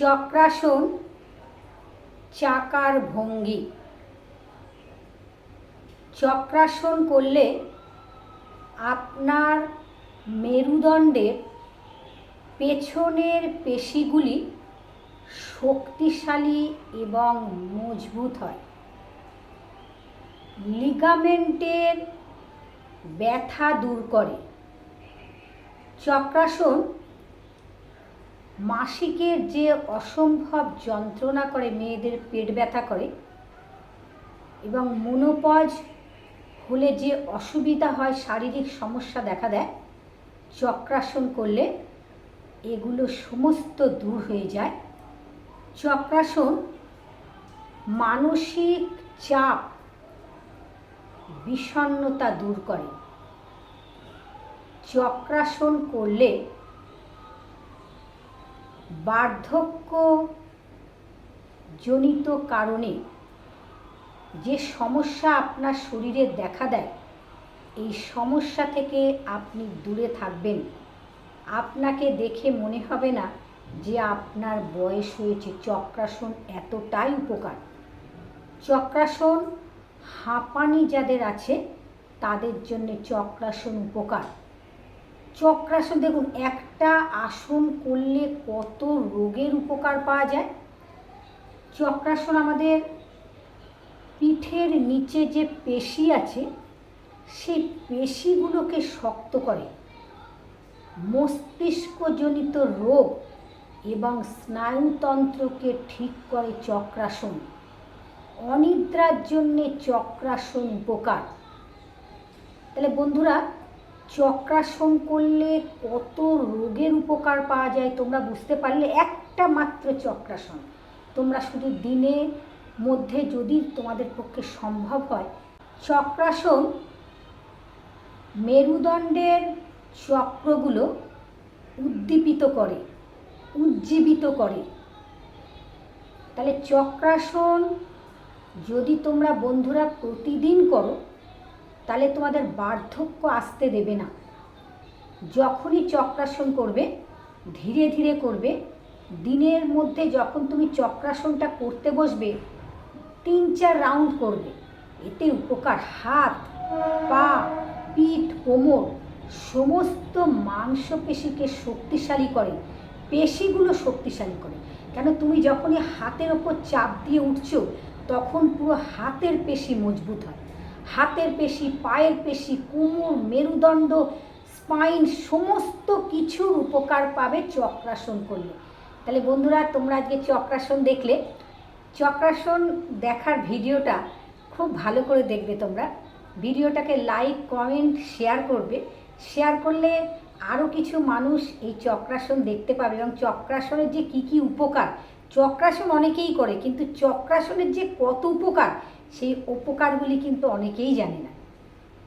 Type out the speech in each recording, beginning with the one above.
চক্রাসন চাকার ভঙ্গি। চক্রাসন করলে আপনার মেরুদণ্ডের পেছনের পেশিগুলি শক্তিশালী এবং মজবুত হয়। লিগামেন্টের ব্যথা দূর করে। চক্রাসন মাসিকের যে অসম্ভব যন্ত্রণা করে মেয়েদের পেট ব্যথা করে এবং মনোপজ হলে যে অসুবিধা হয়, শারীরিক সমস্যা দেখা দেয়, চক্রাসন করলে এগুলো সমস্ত দূর হয়ে যায়। চক্রাসন মানসিক চাপ বিষণ্ণতা দূর করে। চক্রাসন করলে বার্ধক্য জনিত কারণে যে সমস্যা আপনার শরীরে দেখা দেয়, এই সমস্যা থেকে আপনি দূরে থাকবেন। আপনাকে দেখে মনে হবে না যে আপনার বয়স হয়েছে। চক্রাসন এতটাই উপকার। চক্রাসন হাঁপানি যাদের আছে, তাদের জন্য চক্রাসন উপকার। চক্রাসন, দেখুন, একটা আসন করলে কত রোগের উপকার পাওয়া যায়। চক্রাসন আমাদের পিঠের নিচে যে পেশি আছে, সেই পেশিগুলোকে শক্ত করে। মস্তিষ্কজনিত রোগ এবং স্নায়ুতন্ত্রকে ঠিক করে চক্রাসন। অনিদ্রার জন্যে চক্রাসন উপকার। তাহলে বন্ধুরা চক্রাসন করলে কত রোগের উপকার পাওয়া যায় তোমরা বুঝতে পারলে। একটা মাত্র চক্রাসন। তোমরা শুধু দিনের মধ্যে যদি তোমাদের পক্ষে সম্ভব হয়। চক্রাসন মেরুদণ্ডের চক্রগুলো উদ্দীপিত করে, উজ্জীবিত করে। তাহলে চক্রাসন যদি তোমরা বন্ধুরা প্রতিদিন করো তাহলে তোমাদের বার্ধক্য আসতে দেবে না। যখনই চক্রাসন করবে, ধীরে ধীরে করবে, দিনের মধ্যে যখন তুমি চক্রাসনটা করতে বসবে, তিন চার রাউন্ড করবে। এতে উপকার, হাত, পা, পিঠ, কোমর, সমস্ত মাংসপেশিকে শক্তিশালী করে, পেশিগুলো শক্তিশালী করে। কেন তুমি যখনই হাতের ওপর চাপ দিয়ে উঠছো, তখন পুরো হাতের পেশি মজবুত হয়। হাতের পেশি, পায়ের পেশি, কোমর, মেরুদণ্ড, স্পাইন, সমস্ত কিছুর উপকার পাবে চক্রাসন করলে। তাহলে বন্ধুরা, তোমরা আজকে চক্রাসন দেখলে। চক্রাসন দেখার ভিডিওটা খুব ভালো করে দেখবে তোমরা। ভিডিওটাকে লাইক, কমেন্ট, শেয়ার করবে। শেয়ার করলে আরও কিছু মানুষ এই চক্রাসন দেখতে পাবে এবং চক্রাসনের যে কি কি উপকার চক্রাসন অনেকেই করে, কিন্তু চক্রাসনের যে কত উপকার, সেই উপকারগুলি কিন্তু অনেকেই জানে না।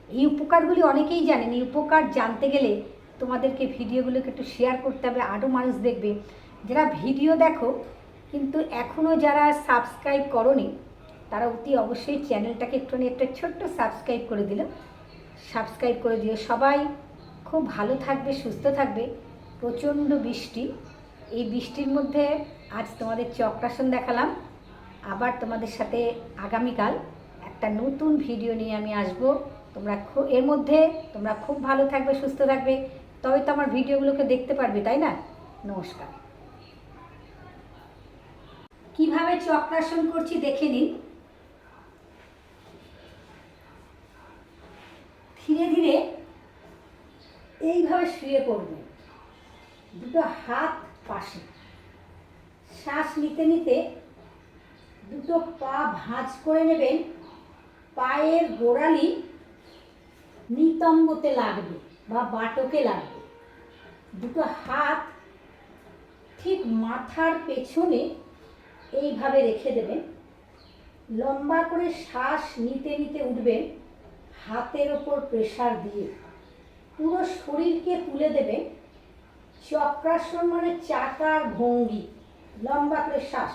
এই উপকারগুলি অনেকেই জানেন, এই উপকার জানতে গেলে তোমাদেরকে ভিডিওগুলোকে একটু শেয়ার করতে হবে আরও মানুষ দেখবে। যারা ভিডিও দেখো, কিন্তু এখনও যারা সাবস্ক্রাইব করনি, তারা অতি অবশ্যই চ্যানেলটাকে একটুখানি একটা ছোট্ট সাবস্ক্রাইব করে দিল। সাবস্ক্রাইব করে দিও। সবাই খুব ভালো থাকবে, সুস্থ থাকবে। প্রচণ্ড বৃষ্টি। এই বৃষ্টির মধ্যে আজ তোমাদের চক্রাসন দেখালাম। আবার তোমাদের সাথে আগামীকাল একটা নতুন ভিডিও নিয়ে আমি আসব। তোমরা এর মধ্যে তোমরা খুব ভালো থাকবে, সুস্থ থাকবে। তবে তো আমার ভিডিওগুলোকে দেখতে পারবে, তাই না? নমস্কার। কীভাবে চক্রাসন করছি দেখে নিন ধীরে ধীরে এইভাবে শুয়ে পড়বে। দুটো হাত পাশে। শ্বাস নিতে নিতে দুটো পা ভাঁজ করে নেবেন। পায়ের গোড়ালি নিতম্বতে লাগবে বা বাটকে লাগবে। দুটো হাত ঠিক মাথার পেছনে এইভাবে রেখে দেবেন। লম্বা করে শ্বাস নিতে নিতে উঠবেন হাতের ওপর প্রেশার দিয়ে। পুরো শরীরকে তুলে দেবে চক্রাসন মানে চাকার ভঙ্গি। লম্বা করে শ্বাস।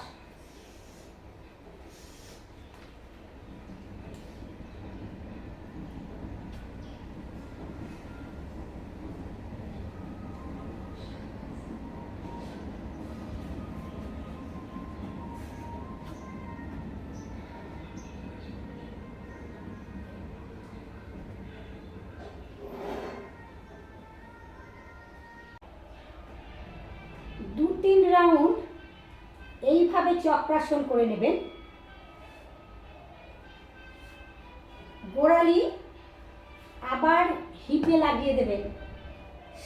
দু তিন রাউন্ড এইভাবে চক্রাসন করে নেবেন। গোড়ালি আবার হিপে লাগিয়ে দেবেন।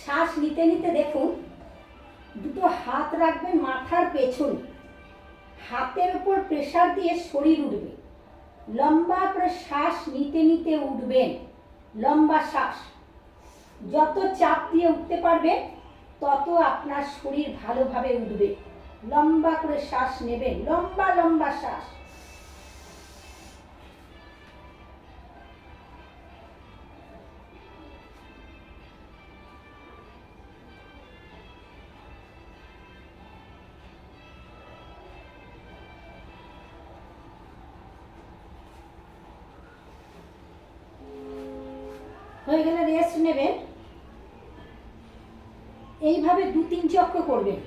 শ্বাস নিতে নিতে দেখুন, দুটো হাত রাখবেন মাথার পেছনে। হাতের উপর প্রেশার দিয়ে শরীর উঠবে। লম্বা করে শ্বাস নিতে নিতে উঠবেন। লম্বা শ্বাস। যত চাপ দিয়ে উঠতে পারবেন, তত আপনার শরীর ভালোভাবে উঠবে। লম্বা করে শ্বাস নেবেন লম্বা লম্বা শ্বাস। হয়ে গেলে রেস্ট নেবেন এইভাবে দু তিন চক্র করবেন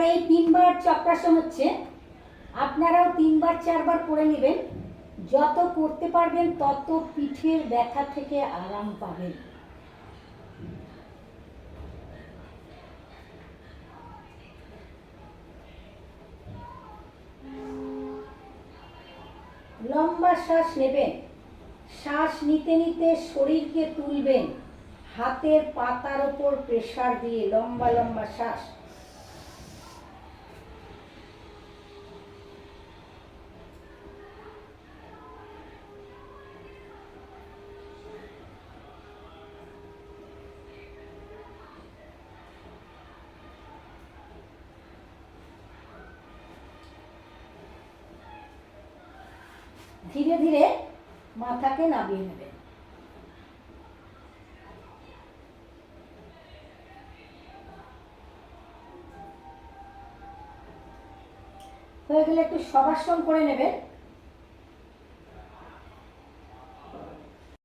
আমার এই তিনবার চক্রাসন হচ্ছে, আপনারাও তিনবার, চারবার করে নেবেন। যত করতে পারবেন, তত পিঠের ব্যথা থেকে আরাম পাবেন। লম্বা শ্বাস নেবেন। শ্বাস নিতে নিতে শরীরকে তুলবেন। হাতের পাতার ওপর প্রেসার দিয়ে লম্বা লম্বা শ্বাস। ধীরে ধীরে মাথাকে নামিয়ে নেবে। হয়ে গেলে একটু সবাসন করে নেবেন।